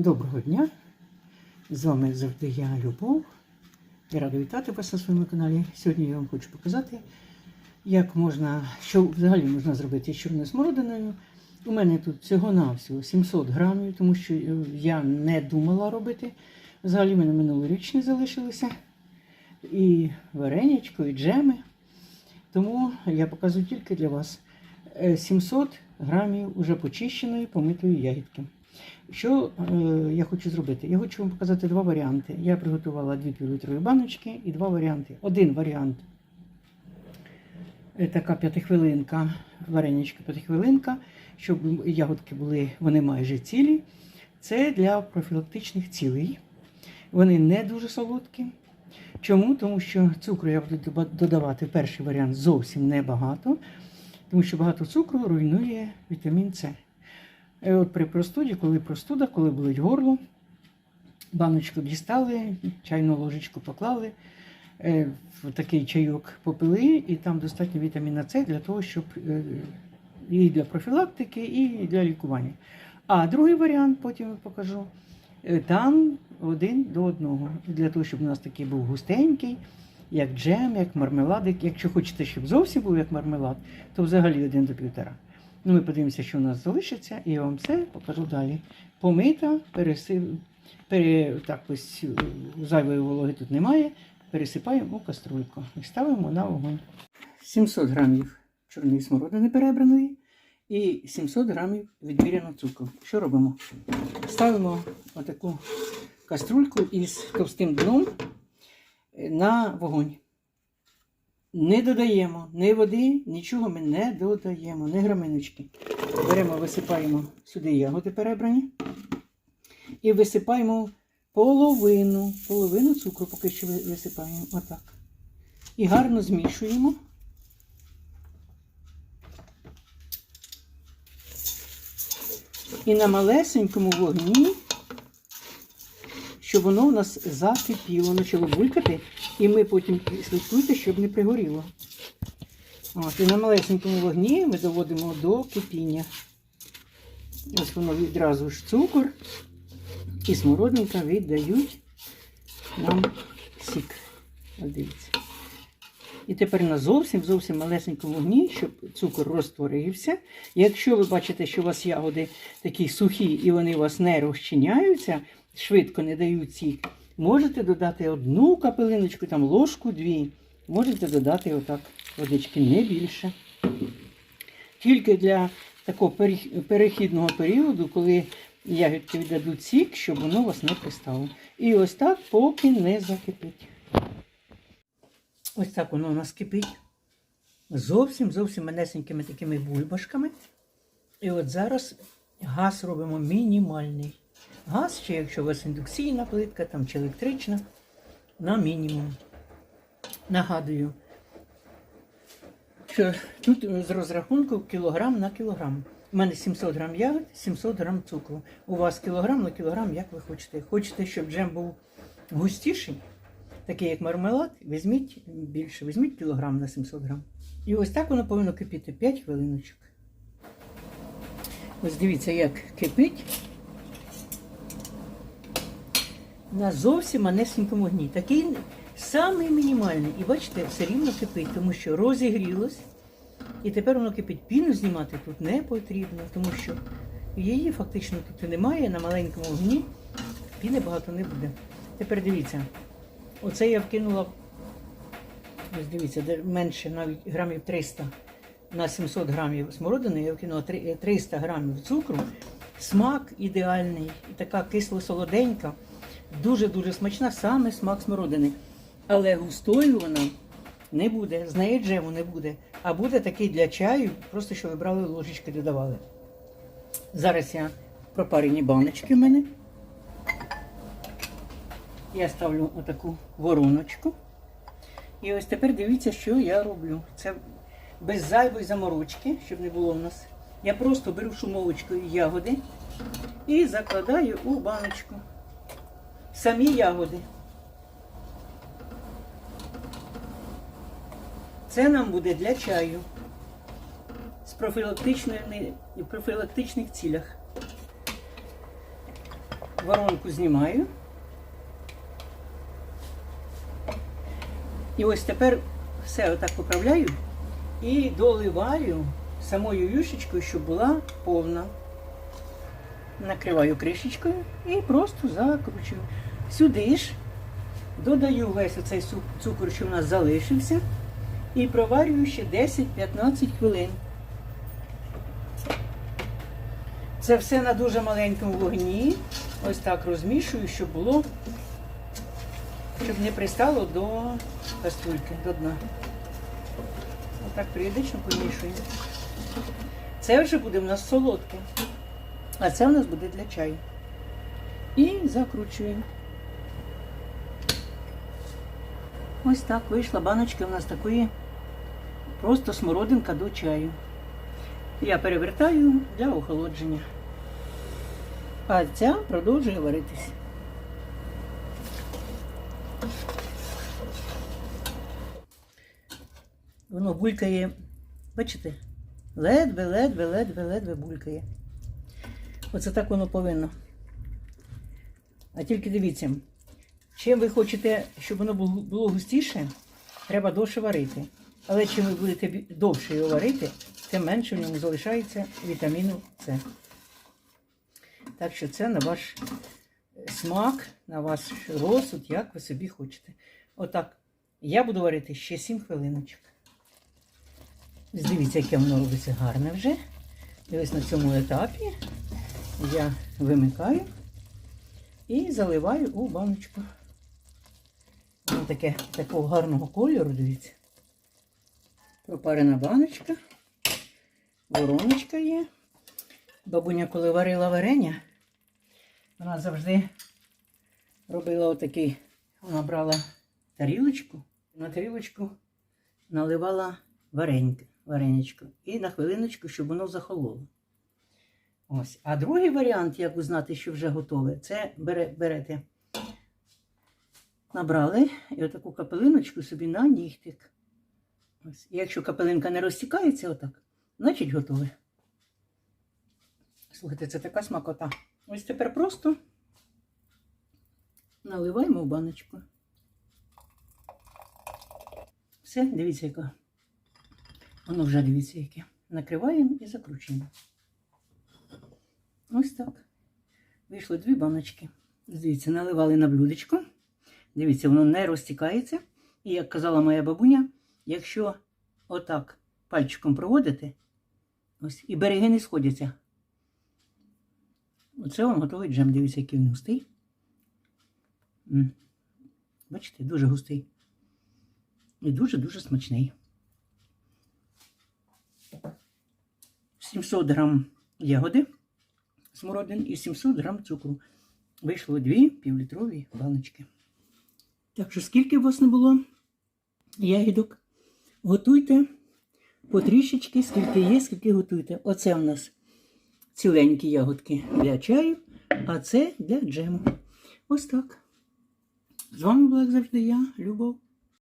Доброго дня! З вами завжди я Любов. Я рада вітати вас на своєму каналі. Сьогодні я вам хочу показати, як можна, що взагалі можна зробити з чорною смородиною. У мене тут всього-навсього 700 грамів, тому що е, я не думала робити. Взагалі в мене минулорічні залишилися. І вареничко, і джеми. Тому я показую тільки для вас Е, 700 грамів уже почищеної помитої ягідки. Що е, я хочу зробити? Я хочу вам показати два варіанти. Я приготувала дві півлітрові баночки і два варіанти. Один варіант е, така п'ятихвилинка, вареничка п'ятихвилинка, щоб ягодки були вони майже цілі. Це для профілактичних цілей. Вони не дуже солодкі. Чому? Тому що цукру я буду додавати перший варіант зовсім небагато, тому що багато цукру руйнує вітамін С. І от при простуді, коли простуда, коли болить горло, баночку дістали, чайну ложечку поклали, е, в такий чайок попили, і там достатньо вітаміна С для того, щоб е, і для профілактики, і для лікування. А другий варіант, потім я покажу, е, там один до одного. Для того, щоб у нас такий був густенький, як джем, як мармеладик. Якщо хочете, щоб зовсім був як мармелад, то взагалі один до півтора. Ну, ми подивимося, що у нас залишиться, і я вам все покажу далі. Помита, пересив, пере, так ось е, зайвої вологи тут немає. Пересипаємо у каструльку і ставимо на вогонь. 700 грамів чорної смородини перебраної і 700 грамів відміряного цукру. Що робимо? Ставимо отаку каструльку із товстим дном е, на вогонь. Не додаємо ні води, нічого ми не додаємо, ні граминочки. Беремо, висипаємо сюди ягоди перебрані. І висипаємо половину, половину цукру поки що висипаємо. Отак. І гарно змішуємо. І на малесенькому вогні, щоб воно у нас закипіло, почало булькати, і ми потім слідкуйте, щоб не пригоріло. От, і на малесенькому вогні ми доводимо до кипіння. Ось воно відразу ж цукор і смородинка віддають нам сік. Дивіться. І тепер на зовсім зовсім малесенькому вогні, щоб цукор розтворився. Якщо ви бачите, що у вас ягоди такі сухі і вони у вас не розчиняються, швидко не дають сік, можете додати одну капелиночку, там ложку, дві. Можете додати отак водички, не більше. Тільки для такого перехідного періоду, коли ягідки віддадуть сік, щоб воно вас не пристало. І ось так, поки не закипить. Ось так воно у нас кипить. Зовсім зовсім манесенькими такими бульбашками. І от зараз газ робимо мінімальний. Газ, чи якщо у вас індукційна плитка там, чи електрична, на мінімум. Нагадую, що тут з розрахунку кілограм на кілограм. У мене 700 грам ягод, 700 грам цукру. У вас кілограм на кілограм, як ви хочете. Хочете, щоб джем був густіший, такий як мармелад, візьміть більше, візьміть кілограм на 700 грам. І ось так воно повинно кипіти 5 хвилиночок. Ось дивіться, як кипить. На зовсім манесенькому вогні. Такий самий мінімальний. І бачите, все рівно кипить, тому що розігрілось. І тепер воно кипить. Піну знімати тут не потрібно, тому що її фактично тут і немає. На маленькому вогні піни багато не буде. Тепер дивіться, оце я вкинула, ось дивіться, менше навіть грамів 300 на 700 грамів смородини, я вкинула 300 грамів цукру. Смак ідеальний, така кисло-солоденька, дуже-дуже смачна, саме смак смородини. Але густою вона не буде, з неї джему не буде, а буде такий для чаю, просто що ви брали ложечки додавали. Зараз я пропарені баночки в мене. Я ставлю отаку вороночку. І ось тепер дивіться, що я роблю. Це без зайвої заморочки, щоб не було в нас. Я просто беру шумовочкою ягоди і закладаю у баночку. Самі ягоди. Це нам буде для чаю з профілактичних цілях. Воронку знімаю. І ось тепер все отак поправляю і доливаю самою юшечкою, щоб була повна. Накриваю кришечкою і просто закручую. Сюди ж додаю весь оцей цукор, що в нас залишився, і проварюю ще 10-15 хвилин. Це все на дуже маленькому вогні. Ось так розмішую, щоб було, щоб не пристало до каструльки, до дна. Отак періодично помішуємо. Це вже буде в нас солодке. А це в нас буде для чаю. І закручуємо. Ось так вийшла баночка у нас такої просто смородинка до чаю. Я перевертаю для охолодження. А ця продовжує варитись. Воно булькає, бачите? Ледве, ледве, ледве, ледве булькає. Оце так воно повинно. А тільки дивіться, чим ви хочете, щоб воно було густіше, треба довше варити. Але чим ви будете довше його варити, тим менше в ньому залишається вітаміну С. Так що це на ваш смак, на ваш розсуд, як ви собі хочете. Отак. Я буду варити ще 7 хвилиночок. Дивіться, яке воно робиться гарне вже. І ось на цьому етапі я вимикаю і заливаю у баночку. Воно таке такого гарного кольору, дивіться. Пропарена баночка, вороночка є. Бабуня, коли варила варення, вона завжди робила отакий, вона брала тарілочку, на тарілочку наливала варенька, вареничко. І на хвилиночку, щоб воно захололо. Ось. А другий варіант, як узнати, що вже готове, це бере, берете, набрали і отаку капелиночку собі на нігтик. Ось. Якщо капелинка не розтікається отак, значить готове. Слухайте, це така смакота. Ось тепер просто наливаємо в баночку. Все, дивіться, яка. Воно вже дивіться, яке. Накриваємо і закручуємо. Ось так. Вийшло дві баночки. Дивіться, наливали на блюдечко. Дивіться, воно не розтікається. І як казала моя бабуня, якщо отак пальчиком проводити, ось, і береги не сходяться. Оце вам готовий джем. Дивіться, який він густий. Бачите, дуже густий. І дуже-дуже смачний. 700 грам ягоди смородин і 700 грам цукру. Вийшло дві півлітрові баночки. Так що, скільки у вас не було ягідок, готуйте потрішечки, скільки є, скільки готуйте. Оце у нас ціленькі ягодки для чаю, а це для джему. Ось так. З вами була, як завжди, я, Любов.